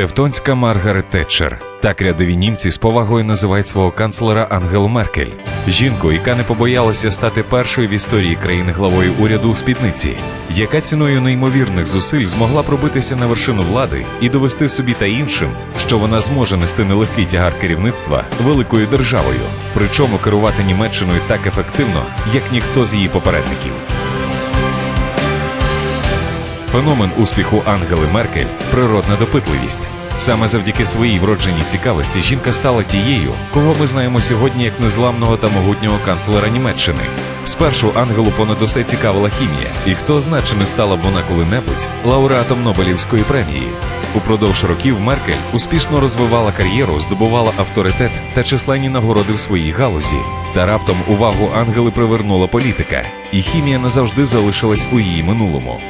Тевтонська Маргарет Тетчер. Так рядові німці з повагою називають свого канцлера Ангелу Меркель, жінку, яка не побоялася стати першою в історії країни главою уряду у спідниці, яка ціною неймовірних зусиль змогла пробитися на вершину влади і довести собі та іншим, що вона зможе нести нелегкий тягар керівництва великою державою, причому керувати Німеччиною так ефективно, як ніхто з її попередників. Феномен успіху Ангели Меркель природна допитливість. Саме завдяки своїй вродженій цікавості жінка стала тією, кого ми знаємо сьогодні як незламного та могутнього канцлера Німеччини. Спершу Ангелу понад усе цікавила хімія, і хто зна, чи не стала б вона коли-небудь лауреатом Нобелівської премії. Упродовж років Меркель успішно розвивала кар'єру, здобувала авторитет та численні нагороди в своїй галузі. Та раптом увагу Ангели привернула політика, і хімія назавжди залишилась у її минулому.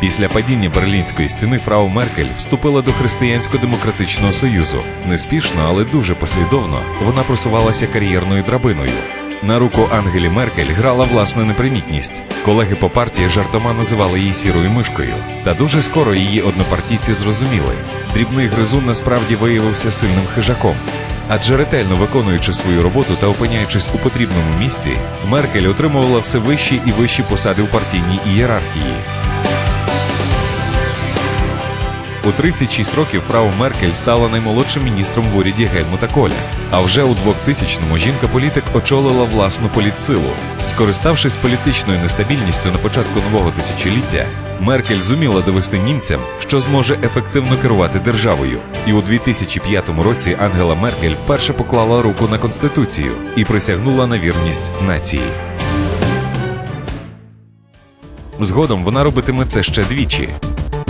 Після падіння Берлінської стіни фрау Меркель вступила до Християнсько-демократичного союзу. Неспішно, але дуже послідовно вона просувалася кар'єрною драбиною. На руку Ангелі Меркель грала власна непримітність. Колеги по партії жартома називали її сірою мишкою. Та дуже скоро її однопартійці зрозуміли. Дрібний гризун насправді виявився сильним хижаком. Адже ретельно виконуючи свою роботу та опиняючись у потрібному місці, Меркель отримувала все вищі і вищі посади у партійній ієрархії. У 36 років фрау Меркель стала наймолодшим міністром в уряді Гельмута Коля. А вже у 2000-му жінка-політик очолила власну політсилу. Скориставшись політичною нестабільністю на початку нового тисячоліття, Меркель зуміла довести німцям, що зможе ефективно керувати державою. І у 2005 році Ангела Меркель вперше поклала руку на конституцію і присягнула на вірність нації. Згодом вона робитиме це ще двічі.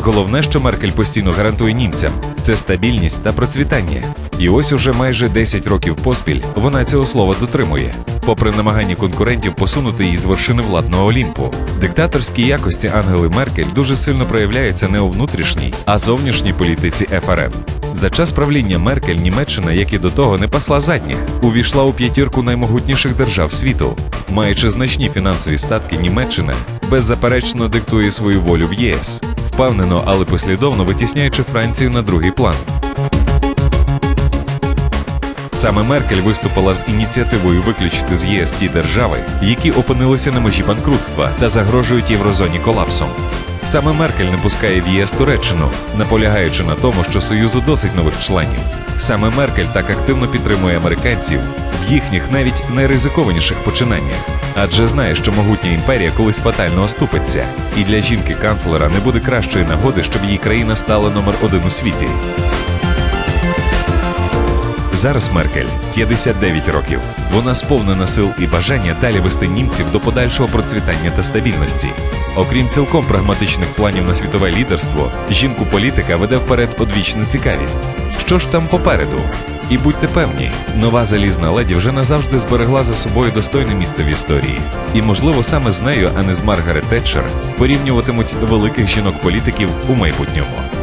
Головне, що Меркель постійно гарантує німцям, це стабільність та процвітання. І ось уже майже 10 років поспіль вона цього слова дотримує, попри намагання конкурентів посунути її з вершини владного Олімпу. Диктаторські якості Ангели Меркель дуже сильно проявляються не у внутрішній, а зовнішній політиці ФРН. За час правління Меркель Німеччина, як і до того, не пасла задніх, увійшла у п'ятірку наймогутніших держав світу. Маючи значні фінансові статки, Німеччина беззаперечно диктує свою волю в ЄС, впевнено, але послідовно витісняючи Францію на другий план. Саме Меркель виступила з ініціативою виключити з ЄС ті держави, які опинилися на межі банкрутства та загрожують єврозоні колапсом. Саме Меркель не пускає в ЄС Туреччину, наполягаючи на тому, що Союзу досить нових членів. Саме Меркель так активно підтримує американців в їхніх навіть найризикованіших починаннях, адже знає, що могутня імперія колись фатально оступиться, і для жінки-канцлера не буде кращої нагоди, щоб її країна стала номер один у світі. Зараз Меркель 59 років. Вона сповнена сил і бажання далі вести німців до подальшого процвітання та стабільності. Окрім цілком прагматичних планів на світове лідерство, жінку-політика веде вперед одвічна цікавість. Що ж там попереду? І будьте певні, нова залізна леді вже назавжди зберегла за собою достойне місце в історії. І, можливо, саме з нею, а не з Маргарет Тетчер, порівнюватимуть великих жінок-політиків у майбутньому.